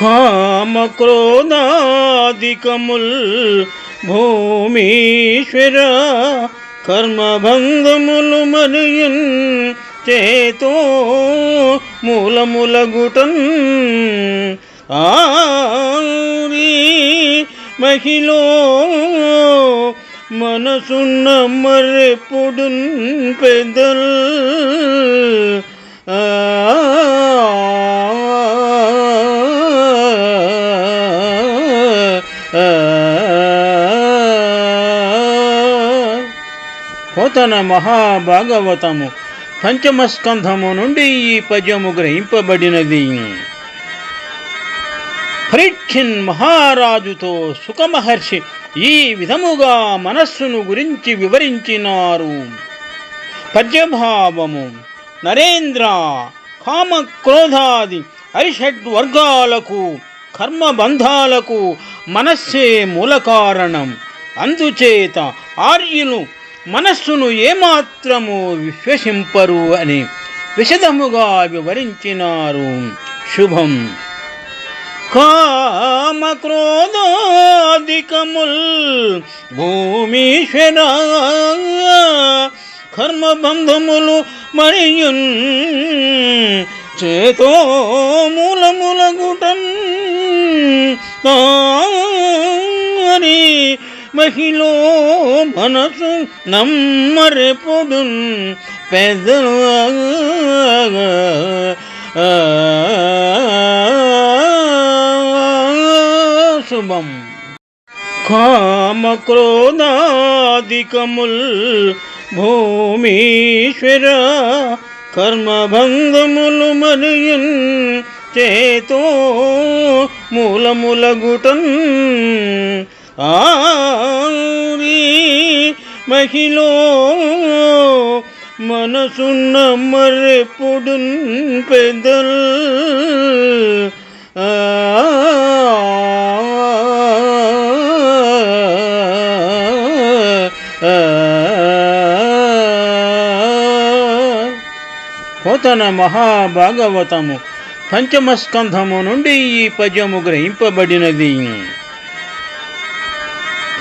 కామక్రోధాధికముల్ భూమీశ్వర కర్మభంగములు Marrion చేతో మూలములగుటన్ ఆరి మహిళో మనసున్న మరెప్పుడున్ పెదల్ ఆ పోతన మహాభాగవతము పంచమస్కంధము నుండి ఈ పద్యము గ్రహింపబడినది. పరీక్షిన్ మహారాజుతో సుఖమహర్షి ఈ విధముగా మనస్సును గురించి వివరించినారు. పద్యభావము నరేంద్ర కామ క్రోధాది అరిషడ్ వర్గాలకు కర్మబంధాలకు మనస్సే మూల కారణం. అందుచేత ఆర్యులు మనస్సును ఏమాత్రము విశ్వసింపరు అని విశదముగా వివరించినారు. శుభం. కామక్రోధాధికముల్ భూమీశ్వర కర్మబంధములు మరియు చేతో మూలములగుటన్ అని మహిళ మనసు నమ్మరెపుడున్ పెద్దలు శుభం. కామక్రోధాధికముల్ భూమీశ్వర కర్మభంగములు మరియన్ చేతో మూలములగుటన్ ఆరి మహిళో మనసున్న మరెప్పుడున్ పెదల్ ఆ పోతన మహాభాగవతము. పంచమస్కంధము నుండి ఈ పద్యము గ్రహింపబడినది.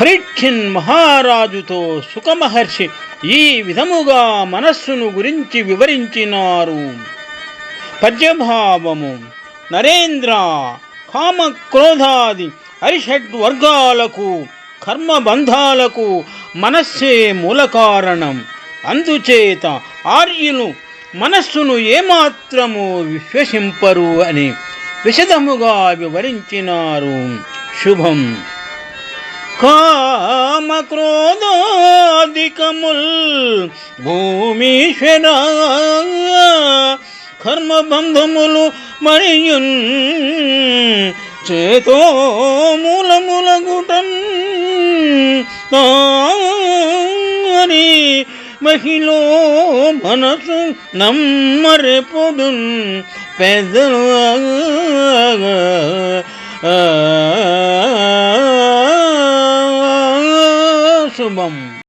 పరీక్షిన్ మహారాజుతో సుఖమహర్షి ఈ విధముగా మనస్సును గురించి వివరించినారు. పద్యభావము నరేంద్ర కామ క్రోధాది అరిషడ్ వర్గాలకు కర్మబంధాలకు మనస్సే మూల కారణం అందుచేత ఆర్యులు మనస్సును ఏమాత్రము విశ్వసింపరు అని విశదముగా వివరించినారు. శుభం. కామక్రోధాధికముల్ భూమీశ్వర కర్మబంధములు మరియున్ చేతో మూలములగుటన్ అని మహిళో మనసు నమ్మరెపుడున్ పెద్దలు శుభం